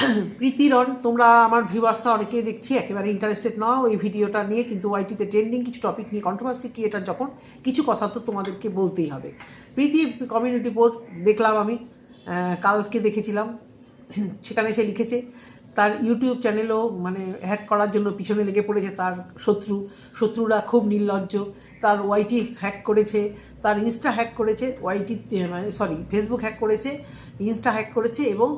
প্রীতিরন তোমরা আমার ভিউয়ার্সরা অনেকেই দেখছি, একেবারে ইন্টারেস্টেড নও এই ভিডিওটা নিয়ে, কিন্তু ওয়াইটিতে ট্রেন্ডিং কিছু টপিক নিয়ে কন্ট্রোভার্সি কি এটা যখন, কিছু কথা তো তোমাদেরকে বলতেই হবে। প্রীতি কমিউনিটি পোস্ট দেখলাম আমি কালকে দেখেছিলাম, সেখানে সে লিখেছে তার ইউটিউব চ্যানেলও মানে হ্যাক করার জন্য পিছনে লেগে পড়েছে তার শত্রু। শত্রুরা খুব নির্লজ্জ। তার ওয়াইটি হ্যাক করেছে, তার ইনস্টা হ্যাক করেছে ওয়াইটি মানে সরি ফেসবুক হ্যাক করেছে ইনস্টা হ্যাক করেছে এবং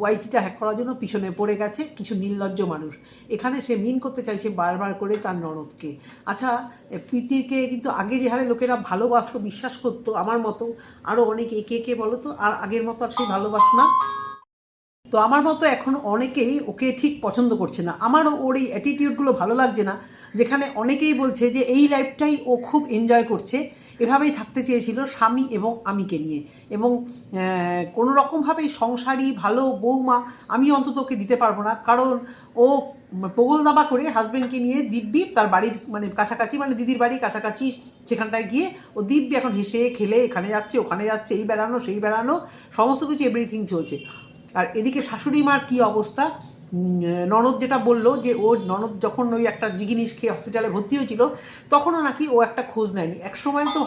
ওয়াইটিটা হ্যাক করার জন্য পিছনে পড়ে গেছে কিছু নির্লজ্জ মানুষ। এখানে সে মিন করতে চাইছে বারবার করে তার ননদকে। আচ্ছা প্রীতিকে কিন্তু আগে যে হারে লোকেরা ভালোবাসতো, বিশ্বাস করতো, আমার মতো আরও অনেক একে একে বলো তো আর আগের মতো আর সেই ভালোবাসো না। তো আমার মতো এখন অনেকেই ওকে ঠিক পছন্দ করছে না। আমারও ওর এই অ্যাটিটিউডগুলো ভালো লাগছে না, যেখানে অনেকেই বলছে যে, এই লাইফটাই ও খুব এনজয় করছে। এভাবেই থাকতে চেয়েছিল স্বামী এবং আমিকে নিয়ে। এবং কোনো রকমভাবেই সংসারী, ভালো বৌমা আমি অন্তত ওকে দিতে পারব না। কারণ ও পোগল দাবা করে হাজব্যান্ডকে নিয়ে দিব্যি তার বাড়ির মানে কাছাকাছি মানে দিদির বাড়ি কাছাকাছি সেখানটায় গিয়ে ও দিব্যি এখন হেসে, খেলে, এখানে যাচ্ছে, ওখানে যাচ্ছে, এই বেড়ানো, সেই বেড়ানো, সমস্ত কিছু এভরিথিং চলছে। আর এদিকে শাশুড়ি মার কী অবস্থা? ননদ যেটা বলল যে ও ননদ যখন ওই একটা জিনিস খেয়ে হসপিটালে ভর্তি হয়েছিল, তখনও নাকি ও একটা খোঁজ নেয়নি। এক সময় তো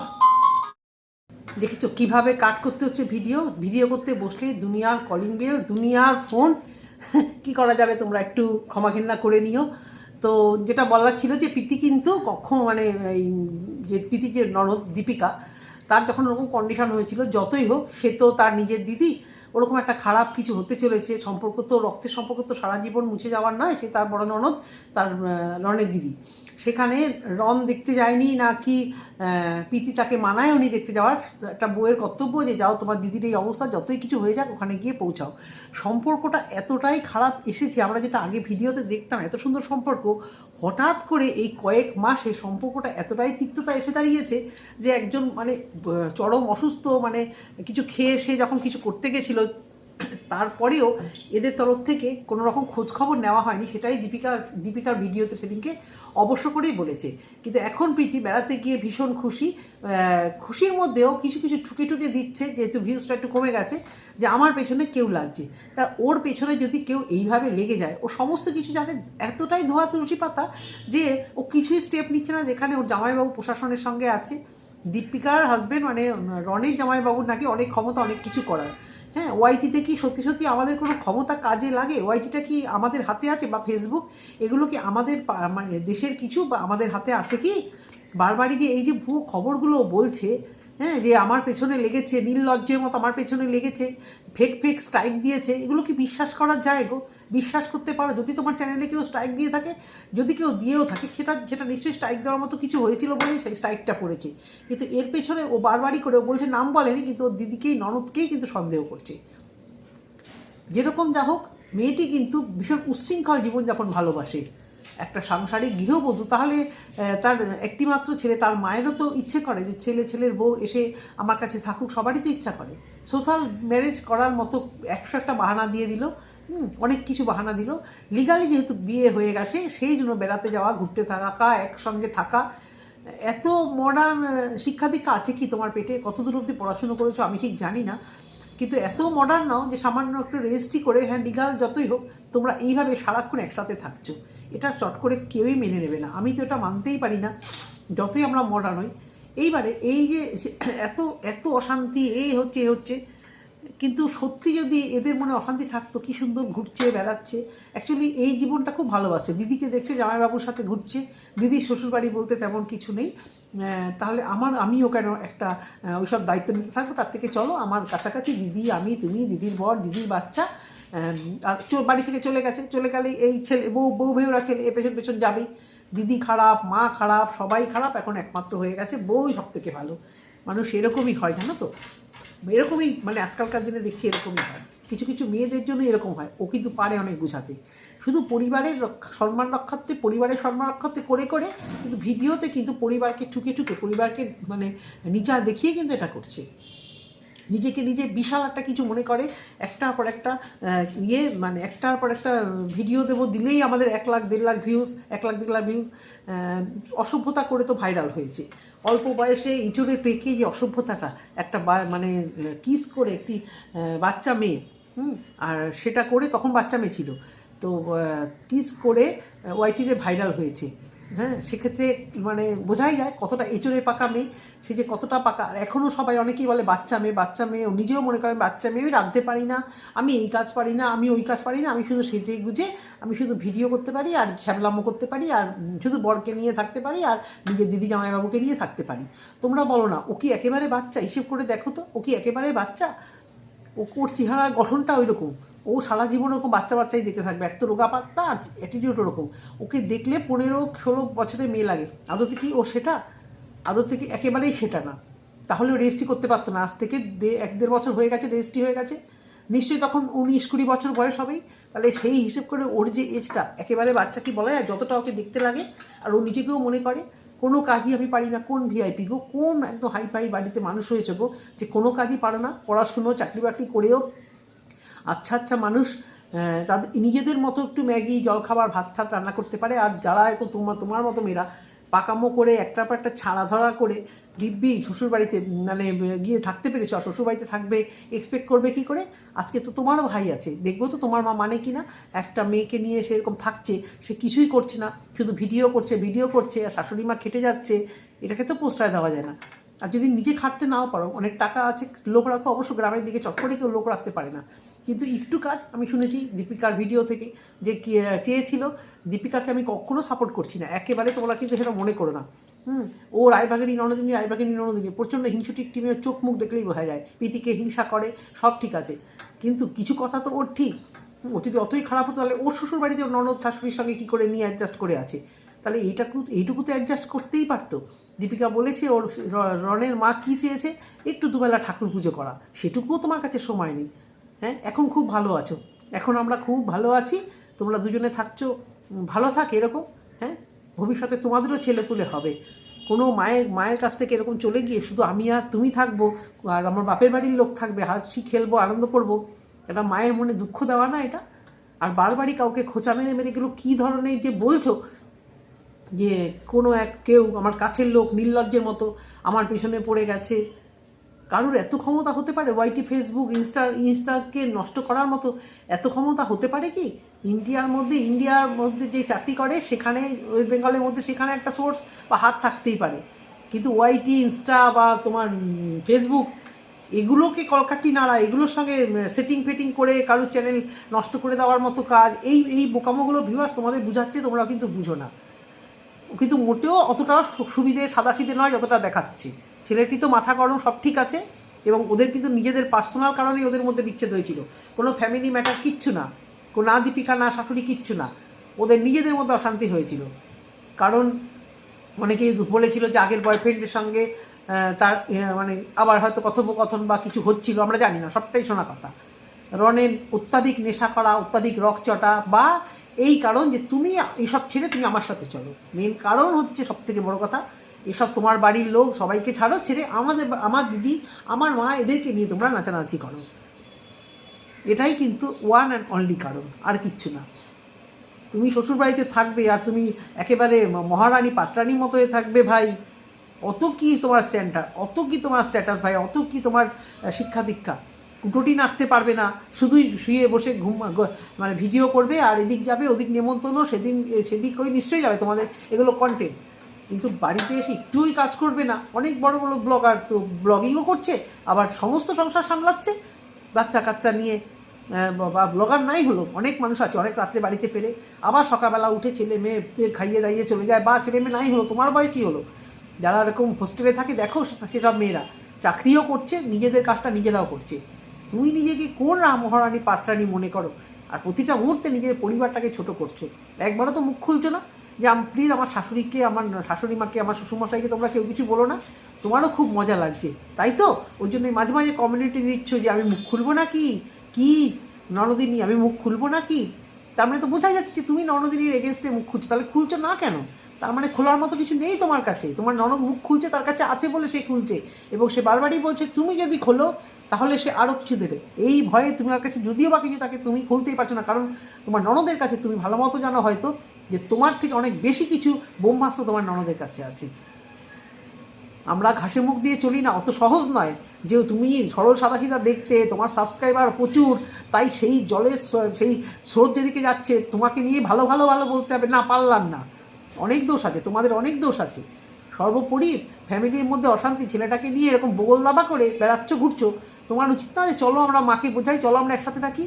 দেখেছ কীভাবে কাট করতে হচ্ছে ভিডিও? ভিডিও করতে বসলে দুনিয়ার কলিং বেল দুনিয়ার ফোন কি করা যাবে তোমরা একটু ক্ষমা ঘেন্না করে নিও। তো যেটা বলার ছিল যে প্রীতি কিন্তু কখন মানে এই যে প্রীতি যে ননদ দীপিকা, তার যখন ওরকম কন্ডিশন হয়েছিল, যতই হোক, সে তো তার নিজের দিদি ওরকম একটা খারাপ কিছু হতে চলেছে। সম্পর্ক তো, রক্তের সম্পর্ক তো সারা জীবন মুছে যাওয়ার নয়, সে তার বড় ননদ, তার রনের দিদি। সেখানে রন দেখতে যায়নি না কি প্রীতি তাকে মানায়ও নি দেখতে যাওয়ার। একটা বইয়ের কর্তব্য যে, যাও তোমার দিদির এই অবস্থা, যতই কিছু হয়ে যাক, ওখানে গিয়ে পৌঁছাও। সম্পর্কটা এতটাই খারাপ এসেছে, আমরা যেটা আগে ভিডিওতে দেখতাম, এত সুন্দর সম্পর্ক, হঠাৎ করে এই কয়েক মাসে সম্পর্কটা এতটাই তিক্ততা এসে দাঁড়িয়েছে যে, একজন মানে চরম অসুস্থ মানে কিছু খেয়ে সে যখন কিছু করতে গেছিল তারপরেও এদের তরফ থেকে কোনো রকম খোঁজ খবর নেওয়া হয়নি, সেটাই দীপিকা, দীপিকার ভিডিওতে সেদিনকে অবশ্য করেই বলেছে। কিন্তু এখন প্রীতি বেড়াতে গিয়ে ভীষণ খুশি। খুশির মধ্যেও কিছু কিছু ঠুকে ঠুকে দিচ্ছে, যেহেতু ভিউজটা একটু কমে গেছে, যে আমার পেছনে কেউ লাগছে। তা ওর পেছনে যদি কেউ এইভাবে লেগে যায়, ও সমস্ত কিছু জানে, এতটাই ধোয়া তুলসী পাতা যে ও কিছুই স্টেপ নিচ্ছে না, যেখানে ওর জামাইবাবু প্রশাসনের সঙ্গে আছে। দীপিকার হাজবেন্ড মানে রনের জামাইবাবুর নাকি অনেক ক্ষমতা, অনেক কিছু করার। হ্যাঁ ওয়াইটিতে কি সত্যি সত্যি আমাদের কোনো ক্ষমতা কাজে লাগে? ওয়াইটিটা কি আমাদের হাতে আছে বা ফেসবুক এগুলো কি আমাদের মানে দেশের কিছু বা আমাদের হাতে আছে কি? বারবারই যে এই যে ভুয়ো খবরগুলো বলছে হ্যাঁ যে আমার পেছনে লেগেছে নীললজ্জের মতো আমার পেছনে লেগেছে ফেক ফেক স্ট্রাইক দিয়েছে, এগুলো কি বিশ্বাস করার যায় গো? বিশ্বাস করতে পারো? যদি তোমার চ্যানেলে কেউ স্ট্রাইক দিয়ে থাকে, যদি কেউ দিয়েও থাকে, সেটা সেটা নিশ্চয়ই স্ট্রাইক দেওয়ার মতো কিছু হয়েছিল বলেই সেই স্ট্রাইকটা পড়েছে। কিন্তু এর পেছনে ও বারবারই করে, ও বলছে নাম বলেনি, কিন্তু ওর দিদিকেই, ননদকেই কিন্তু সন্দেহ করছে। যেরকম যা হোক, মেয়েটি কিন্তু ভীষণ উচ্ছৃঙ্খল জীবনযাপন ভালোবাসে। একটা সাংসারিক গৃহবধূ, তাহলে তার একটিমাত্র ছেলে, তার মায়েরও তো ইচ্ছে করে যে ছেলে, ছেলের বউ এসে আমার কাছে থাকুক, সবারই তো ইচ্ছা করে। সোশ্যাল ম্যারেজ করার মতো একশো একটা বাহানা দিয়ে দিল অনেক কিছু বাহানা দিল। লিগালি যেহেতু বিয়ে হয়ে গেছে, সেই জন্য বেড়াতে যাওয়া, ঘুরতে থাকা, একসঙ্গে থাকা, এত মডার্ন শিক্ষা দীক্ষা আছে কি তোমার পেটে? কত দূর অবধি পড়াশুনো করেছ? আমি ঠিক জানি না। কিন্তু এত মডার্ন নাও যে সামান্য একটু রেজিস্ট্রি করে হ্যাঁ লিগাল যতই হোক, তোমরা এইভাবে সারাক্ষণ একসাথে থাকছো। এটা চট করে কেউই মেনে নেবে না। আমি তো এটা মানতেই পারি না, যতই আমরা মডার্ন হই। এইবারে এই যে এত এত অশান্তি, এই হচ্ছে এ হচ্ছে, কিন্তু সত্যি যদি এদের মনে অশান্তি থাকতো, কি সুন্দর ঘুরছে, বেড়াচ্ছে। অ্যাকচুয়ালি এই জীবনটা খুব ভালোবাসে। দিদিকে দেখছে, জামাইবাবুর সাথে ঘুরছে। দিদির শ্বশুরবাড়ি বলতে তেমন কিছু নেই। তাহলে আমার, আমিও কেন একটা ওইসব দায়িত্ব নিতে থাকব? তার থেকে চলো, আমার কাছাকাছি দিদি, আমি, তুমি, দিদির বর, দিদির বাচ্চা আর বাড়ি থেকে চলে গেছে, চলে গেলে এই ছেলে, বউ বউ ভেউরা ছেলে, এ পেছন পেছন যাবেই। দিদি খারাপ, মা খারাপ, সবাই খারাপ, এখন একমাত্র হয়ে গেছে বউই সব থেকে ভালো। মানুষ এরকমই হয়, জানো তো? এরকমই মানে আজকালকার দিনে দেখছি এরকমই হয়। কিছু কিছু মেয়েদের জন্য এরকম হয়। ও কিন্তু পারে অনেক বোঝাতে। শুধু পরিবারের রক্ষা- সম্মান রক্ষার্থে, পরিবারের সম্মান রক্ষার্থে করে করে, কিন্তু ভিডিওতে কিন্তু পরিবারকে ঠুকে ঠুকে, পরিবারকে মানে নিচা দেখিয়ে কিন্তু এটা করছে। নিজেকে নিজে বিশাল একটা কিছু মনে করে, একটার পর একটা ইয়ে মানে একটার পর একটা ভিডিও দেবো, দিলেই আমাদের এক লাখ, দেড় লাখ ভিউজ এক লাখ, দেড় লাখ ভিউজ অসভ্যতা করে তো ভাইরাল হয়েছে। অল্প বয়সে ইঁচড়ে পেকে যে অসভ্যতাটা, একটা মানে কিস করে একটি বাচ্চা মেয়ে, হুম, আর সেটা করে তখন বাচ্চা মেয়ে ছিল। তো কিস করে ওয়াইটিতে ভাইরাল হয়েছে। হ্যাঁ সেক্ষেত্রে মানে বোঝাই যায় কতটা এচড়ে পাকা মেয়ে। সে যে কতটা পাকা। আর এখনও সবাই অনেকেই বলে বাচ্চা মেয়ে বাচ্চা মেয়ে। নিজেও মনে করেন বাচ্চা মেয়ে রাঁধতে পারি না। আমি এই কাজ পারি না, আমি ওই কাজ পারি না। আমি শুধু সেজে গুজে, আমি শুধু ভিডিও করতে পারি আর শ্যাবলাম্য করতে পারি আর শুধু বরকে নিয়ে থাকতে পারি আর নিজের দিদি জামাইবাবুকে নিয়ে থাকতে পারি। তোমরা বলো না, ও কি একেবারে বাচ্চা? হিসেব করে দেখো তো, ও কি একেবারে বাচ্চা? ও ওর চেহারা গঠনটা ওই রকম ও সারা জীবন ওরকম বাচ্চা বাচ্চাই দেখতে থাকবে। এক তো রোগা পাত্তা আর অ্যাটিটিউড ওরকম। ওকে দেখলে পনেরো, ষোলো বছরের মেয়ে লাগে। আদতে কি ও সেটা? আদতে কি একেবারেই সেটা না। তাহলে রেজিস্ট্রি করতে পারতো না। আজ থেকে এক দেড় বছর হয়ে গেছে রেজিস্ট্রি হয়ে গেছে। নিশ্চয়ই তখন উনিশ কুড়ি বছর বয়স হবেই। তাহলে সেই হিসেব করে ওর যে এজটা একেবারে বাচ্চা কি বলা যায় যতটা ওকে দেখতে লাগে আর ও নিজেকেও মনে করে, কোনো কাজই আমি পারি না। কোন ভিআইপি গো? কোন একদম হাই ফাই বাড়িতে মানুষ হয়েছে গো যে কোনো কাজই পারে না। পড়াশুনো চাকরি বাকরি করেও আচ্ছা আচ্ছা মানুষ তাদের, নিজেদের মতো একটু ম্যাগি, জলখাবার, ভাত ঠাত রান্না করতে পারে। আর যারা এখন তোমার তোমার মতো মেয়েরা পাকামো করে একটার পর একটা ছাড়া ধরা করে দিব্যি শ্বশুরবাড়িতে মানে গিয়ে থাকতে পেরেছ আর শ্বশুরবাড়িতে থাকবে এক্সপেক্ট করবে কি করে? আজকে তো তোমারও ভাই আছে। দেখব তো তোমার মা মানে কি না? একটা মেয়েকে নিয়ে সেরকম থাকছে, সে কিছুই করছে না। শুধু ভিডিও করছে ভিডিও করছে, আর শাশুড়ি মা খেটে যাচ্ছে। এটাকে তো পোস্টায় দেওয়া যায় না। আর যদি নিজে খাটতে নাও পারো, অনেক টাকা আছে, লোক রাখো, অবশ্য গ্রামের দিকে চট করে কেউ লোক রাখতে পারে না। কিন্তু একটু কাজ আমি শুনেছি দীপিকার ভিডিও থেকে যে চেয়েছিল দীপিকাকে আমি কখনো সাপোর্ট করছি না। একেবারে তোমরা কিন্তু সেটা মনে করো না। হুম, ও রায়বাগিনী, ননদিনী রায়বাগিনী, ননদিনী, প্রচণ্ড হিংসুটিক টিমের চোখ মুখ দেখলেই বোঝা যায়, প্রীতিকে হিংসা করে, সব ঠিক আছে। কিন্তু কিছু কথা তো ওর ঠিক। ও যদি অতই খারাপ হতো, তাহলে ওর শ্বশুর বাড়িতে ওর ননদ শাশুড়ির সঙ্গে কী করে নিয়ে অ্যাডজাস্ট করে আছে? তাহলে এইটাকু এইটুকু তো অ্যাডজাস্ট করতেই পারতো। দীপিকা বলেছে, ওর রনের মা কী চেয়েছে? একটু দুবেলা ঠাকুর পুজো করা। সেটুকুও তোমার কাছে সময় নেই। হ্যাঁ এখন খুব ভালো আছো। এখন আমরা খুব ভালো আছি। তোমরা দুজনে থাকছো ভালো থাক এরকম। হ্যাঁ ভবিষ্যতে তোমাদেরও ছেলেপুলে হবে। কোনো মায়ের মায়ের কাছ থেকে এরকম চলে গিয়ে শুধু আমি আর তুমি থাকব, আর আমার বাপের বাড়ির লোক থাকবে, হাসি খেলব, আনন্দ করব, এটা মায়ের মনে দুঃখ দেওয়া না এটা। আর বারবারই কাউকে খোঁচা মেরে মেরে গেলো, কী ধরনের যে বলছো যে কোনো এক কেউ আমার কাছের লোক নির্লজ্জের মতো আমার পেছনে পড়ে গেছে। কারোর এত ক্ষমতা হতে পারে? ওয়াইটি ফেসবুক ইনস্টা ইনস্টাকে নষ্ট করার মতো এত ক্ষমতা হতে পারে কি? ইন্ডিয়ার মধ্যে ইন্ডিয়ার মধ্যে যে চাকরি করে, সেখানে ওয়েস্ট বেঙ্গলের মধ্যে সেখানে একটা সোর্স বা হাত থাকতেই পারে। কিন্তু ওয়াইটি ইনস্টা বা তোমার ফেসবুক এগুলোকে কলকাটি নাড়া, এগুলোর সঙ্গে সেটিং ফেটিং করে কারোর চ্যানেল নষ্ট করে দেওয়ার মতো কাজ, এই এই বোকামোগুলো ভিউয়ার্স তোমাদের বুঝাচ্ছে তোমরা কিন্তু বুঝো না। কিন্তু মোটেও অতটা সুবিধে সাদাসিধে নয় যতটা দেখাচ্ছে। ছেলেটি তো মাথা গরম, সব ঠিক আছে, এবং ওদের কিন্তু নিজেদের পার্সোনাল কারণেই ওদের মধ্যে বিচ্ছেদ হয়েছিল। কোনো ফ্যামিলি ম্যাটার কিচ্ছু না, কোনো না দীপিকা, না শাশুড়ি কিচ্ছু না। ওদের নিজেদের মধ্যে অশান্তি হয়েছিল। কারণ অনেকেই বলেছিল যে আগের বয়ফ্রেন্ডের সঙ্গে তার মানে আবার হয়তো কথোপকথন বা কিছু হচ্ছিল, আমরা জানি না, সবটাই শোনা কথা। রনের অত্যাধিক নেশা করা, অত্যাধিক রকচটা বা এই কারণ যে তুমি এইসব ছেড়ে তুমি আমার সাথে চলো। মেন কারণ হচ্ছে সব থেকে বড় কথা, এসব তোমার বাড়ির লোক সবাইকে ছাড়ো, ছেড়ে আমাদের আমার দিদি, আমার মা এদেরকে নিয়ে তোমরা নাচানাচি করো। এটাই কিন্তু ওয়ান অ্যান্ড অনলি কারণ, আর কিচ্ছু না। তুমি শ্বশুরবাড়িতে থাকবে আর তুমি একেবারে মহারানী, পাত্রানির মতো হয়ে থাকবে ভাই। অত কি তোমার স্ট্যান্ডার্ড অত কি তোমার স্ট্যাটাস ভাই, অত কি তোমার শিক্ষা দীক্ষা। কুটোটি নাচতে পারবে না। শুধুই শুয়ে বসে ঘুম মানে ভিডিও করবে আর এদিক যাবে, ওদিক নেমন্তন্ন, সেদিন, সেদিক ওই নিশ্চয়ই যাবে তোমাদের এগুলো কন্টেন্ট কিন্তু বাড়িতে এসে একটুই কাজ করবে না। অনেক বড় বড় ব্লগার তো ব্লগিংও করছে, আবার সমস্ত সংসার সামলাচ্ছে। বাচ্চা কাচ্চা নিয়ে বা ব্লগার নাই হলো, অনেক মানুষ আছে, অনেক রাত্রে বাড়িতে ফেরে, আবার সকালবেলা উঠে ছেলে মেয়েদের খাইয়ে দাইয়ে চলে যায়, বা ছেলে মেয়ে নাই হলো, তোমার বয়সই হলো। যারা এরকম হোস্টেলে থাকে, দেখো সেসব মেয়েরা। চাকরিও করছে, নিজেদের কাজটা নিজেরাও করছে। তুমি নিজেকে কোন রাম মহারানী পাত্রানি মনে করো? আর প্রতিটা মুহূর্তে নিজের পরিবারটাকে ছোট করছ। একবারও তো মুখ খুলছো না যে প্লিজ আমার শাশুড়িকে, আমার শাশুড়ি মাকে আমার শ্বশুরমশাইকে তোমরা কেউ কিছু বলো না। তোমারও খুব মজা লাগছে, তাই তো? ওই জন্য মাঝে মাঝে কমিউনিটি দিচ্ছ যে, আমি মুখ খুলবো না কি? কি? ননদিনী, আমি মুখ খুলবো না কি? তার মানে তো বোঝাই যাচ্ছে যে, তুমি ননদিনীর এগেনস্টে মুখ খুলছো। তাহলে খুলছো না কেন? তার মানে খোলার মতো কিছু নেই তোমার কাছে। তোমার ননদ মুখ খুলছে, তার কাছে আছে বলে সে খুলছে। এবং সে বারবারই বলছে, তুমি যদি খোলো, তাহলে সে আরও কিছু দেবে। এই ভয়ে তোমার কাছে যদিও বা কিছু তাকে তুমি খুলতেই পারছ না। কারণ তোমার ননদের কাছে তুমি ভালো মতো জানো হয়তো যে তোমার থেকে অনেক বেশি কিছু বোমাস্ত্র তোমার ননদের কাছে আছে। আমরা ঘাসে মুখ দিয়ে চলি না, অত সহজ নয়। যে তুমি সরল সাদাসিধা দেখতে, তোমার সাবস্ক্রাইবার প্রচুর, তাই সেই জলের সেই স্রোত যেদিকে যাচ্ছে, তোমাকে নিয়ে ভালো ভালো ভালো বলতে হবে, না, পারলাম না। অনেক দোষ আছে, তোমাদের অনেক দোষ আছে। সর্বোপরি ফ্যামিলির মধ্যে অশান্তি, ছেলেটাকে নিয়ে এরকম বগল দাবা করে বেড়াচ্ছ, ঘুরছো, তোমার উচিত না যে চলো আমরা মাকে বোঝাই, চলো আমরা একসাথে থাকি।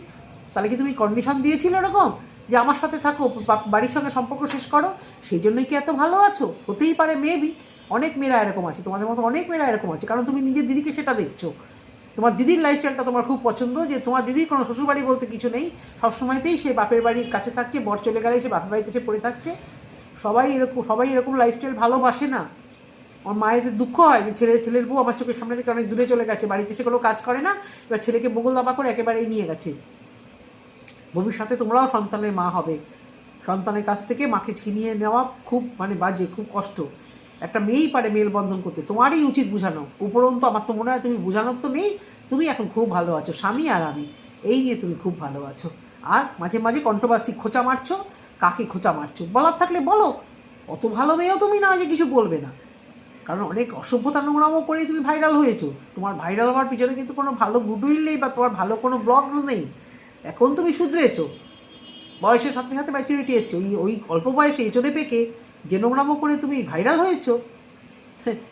তাহলে কি তুমি কন্ডিশন দিয়েছিলে এরকম? যে আমার সাথে থাকো বাড়ির সঙ্গে সম্পর্ক শেষ করো, সেই জন্যই কি এত ভালো আছো? হতেই পারে মেবি অনেক মেয়েরা এরকম আছে, তোমাদের মতো অনেক মেয়েরা এরকম আছে, কারণ তুমি নিজের দিদিকে সেটা দেখছ। তোমার দিদির লাইফস্টাইলটা তোমার খুব পছন্দ, যে তোমার দিদির কোনো শ্বশুরবাড়ি বলতে কিছু নেই। সবসময়তেই সে বাপের বাড়ির কাছে থাকছে, বর চলে গেলে সে বাপের বাড়িতে সে পড়ে থাকছে। সবাই এরকম সবাই এরকম লাইফস্টাইল ভালোবাসে না। আমার মায়েদের দুঃখ হয় যে ছেলে, ছেলের বউ আমার চোখের সামনে থেকে অনেক দূরে চলে গেছে, বাড়িতে সে কোনো কাজ করে না, এবার ছেলেকে বগল দাবা করে একেবারেই নিয়ে গেছে। ভবিষ্যতে তোমরাও সন্তানের মা হবে। সন্তানের কাছ থেকে মাকে ছিনিয়ে নেওয়া খুব মানে বাজে, খুব কষ্ট। একটা মেয়েই পারে মেলবন্ধন করতে। তোমারই উচিত বোঝানো। উপরন্তু আমার তো মনে হয় তুমি বোঝানোর তো নেই। তুমি এখন খুব ভালো আছো, স্বামী আর আমি। এই নিয়ে তুমি খুব ভালো আছো। আর মাঝে মাঝে কন্ট্রোভার্সি খোঁচা মারছো। কাকে খোঁচা মারছো? বলার থাকলে বলো। অত ভালো মেয়েও তুমি না যে কিছু বলবে না। কারণ অনেক অসভ্যতা নোংরামও করেই তুমি ভাইরাল হয়েছো। তোমার ভাইরাল হওয়ার পিছনে কিন্তু কোনো ভালো গুডউইল নেই বা তোমার ভালো কোনো ব্লগ নেই। এখন তুমি শুধরেছো। বয়সের সাথে সাথে ম্যাচুরিটি এসছে। ওই ওই অল্প বয়সে এচোদে পেকে যে নোংরামো করে তুমি ভাইরাল হয়েছো।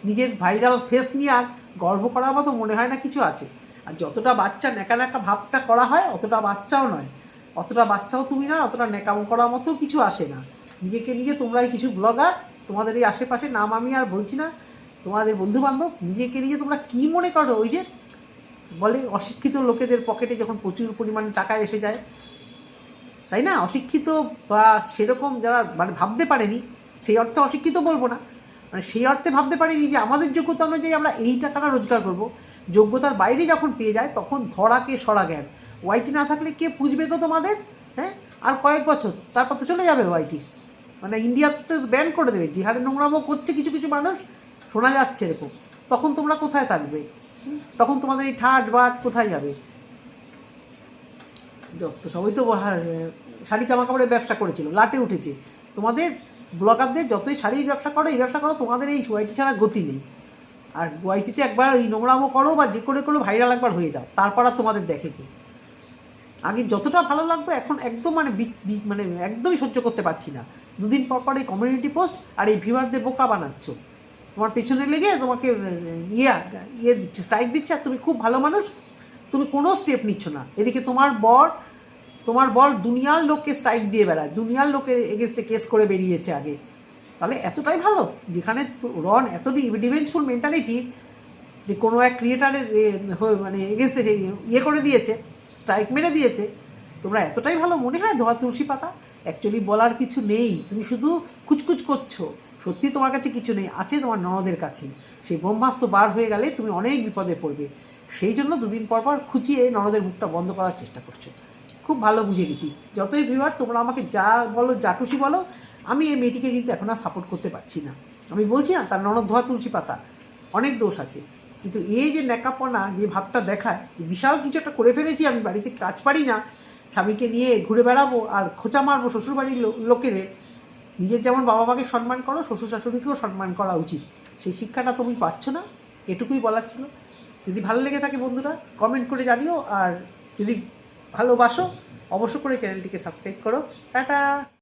নিজের ভাইরাল ফেস নিয়ে আর গর্ব করার মতো মনে হয় না কিছু আছে। আর যতটা বাচ্চা নেকা নেকা ভাবটা করা হয়, অতটা বাচ্চাও নয়। অতটা বাচ্চাও তুমি না, অতটা নেকামো করার মতো কিছু আসে না। নিজেকে নিজে তোমরাই কিছু ব্লগার, তোমাদের এই আশেপাশে নাম আমি আর বলছি না। তোমাদের বন্ধু বান্ধব নিজেকে নিজে তোমরা কি মনে করো? ওই যে বলে অশিক্ষিত লোকেদের পকেটে যখন প্রচুর পরিমাণে টাকা এসে যায়, তাই না? অশিক্ষিত বা সেরকম যারা মানে ভাবতে পারেনি, সেই অর্থে অশিক্ষিত বলব না। মানে সেই অর্থে ভাবতে পারিনি যে আমাদের যোগ্যতা অনুযায়ী আমরা এই টাকাটা রোজগার করব। যোগ্যতার বাইরে যখন পেয়ে যায়, তখন ধরাকে সরা জ্ঞান। ওয়াইটি না থাকলে কে পুষবে গো তোমাদের? হ্যাঁ? আর কয়েক বছর, তারপর তো চলে যাবে ওয়াইটি মানে ইন্ডিয়াতে ব্যান করে দেবে। যে হারে নোংরামো করছে কিছু কিছু মানুষ, শোনা যাচ্ছে এরকম। তখন তোমরা কোথায় থাকবে? তখন তোমাদের এই ঠাট বাট কোথায় যাবে? যত সবাই তো শাড়ি জামা কাপড়ের ব্যবসা করেছিল, লাটে উঠেছে। তোমাদের ব্লগারদের যতই শাড়ির ব্যবসা করো, এই ব্যবসা করো, তোমাদের এই ওয়াইটি ছাড়া গতি নেই। আর ওয়াইটিতে একবার ওই নোংরামো করো বা যে করে করো ভাইরাল একবার হয়ে যাও, তারপর আর তোমাদের দেখে কি। আগে যতটা ভালো লাগতো, এখন একদম মানে মানে একদমই সহ্য করতে পারছি না। দুদিন পর পর এই কমিউনিটি পোস্ট আর এই ভিউয়ারদের বোকা বানাচ্ছ। তোমার পেছনে লেগে তোমাকে ইয়ে ইয়ে দিচ্ছে স্ট্রাইক দিচ্ছে, আর তুমি খুব ভালো মানুষ, তুমি কোনো স্টেপ নিচ্ছ না। এদিকে তোমার বর তোমার বর দুনিয়ার লোককে স্ট্রাইক দিয়ে বেড়ায়, দুনিয়ার লোকের এগেনস্টে কেস করে বেরিয়েছে আগে। তাহলে এতটাই ভালো, যেখানে রন এত ডিভেন্সফুল মেন্টালিটি যে কোনো এক ক্রিয়েটারের মানে এগেনস্টে ইয়ে করে দিয়েছে। স্ট্রাইক মেরে দিয়েছে। তোমরা এতটাই ভালো মনে হয় ধোয়া তুলসী পাতা? অ্যাকচুয়ালি বলার কিছু নেই। তুমি শুধু কুচকুচ করছ। সত্যি তোমার কাছে কিছু নেই। আছে তোমার ননদের কাছে। সেই ব্রহ্মাস্ত্র বার হয়ে গেলে তুমি অনেক বিপদে পড়বে। সেই জন্য দুদিন পর পর খুঁচিয়ে ননদের মুখটা বন্ধ করার চেষ্টা করছ। খুব ভালো বুঝে গেছি। যতই ভিউয়ার তোমরা আমাকে যা বলো, যা খুশি বলো, আমি এই মেয়েটিকে কিন্তু এখন আর সাপোর্ট করতে পারছি না। আমি বলছি না, তার ননদ ধোয়া তুলসী পাতা। অনেক দোষ আছে। কিন্তু এই যে ন্যাকাপনা যে ভাবটা দেখায় বিশাল কিছু একটা করে ফেলেছি, আমি বাড়িতে কাজ পারি না, স্বামীকে নিয়ে ঘুরে বেড়াবো আর খোঁচা মারবো শ্বশুরবাড়ির লোকেদের নিজের যেমন বাবা মাকে সম্মান করো শ্বশুর শাশুড়িকেও সম্মান করা উচিত। সেই শিক্ষাটা তুমি পাচ্ছ না, এটুকুই বলার ছিল। যদি ভালো লেগে থাকে বন্ধুরা কমেন্ট করে জানিও, আর যদি ভালোবাসো, অবশ্য করে চ্যানেলটিকে সাবস্ক্রাইব করো। টাটা!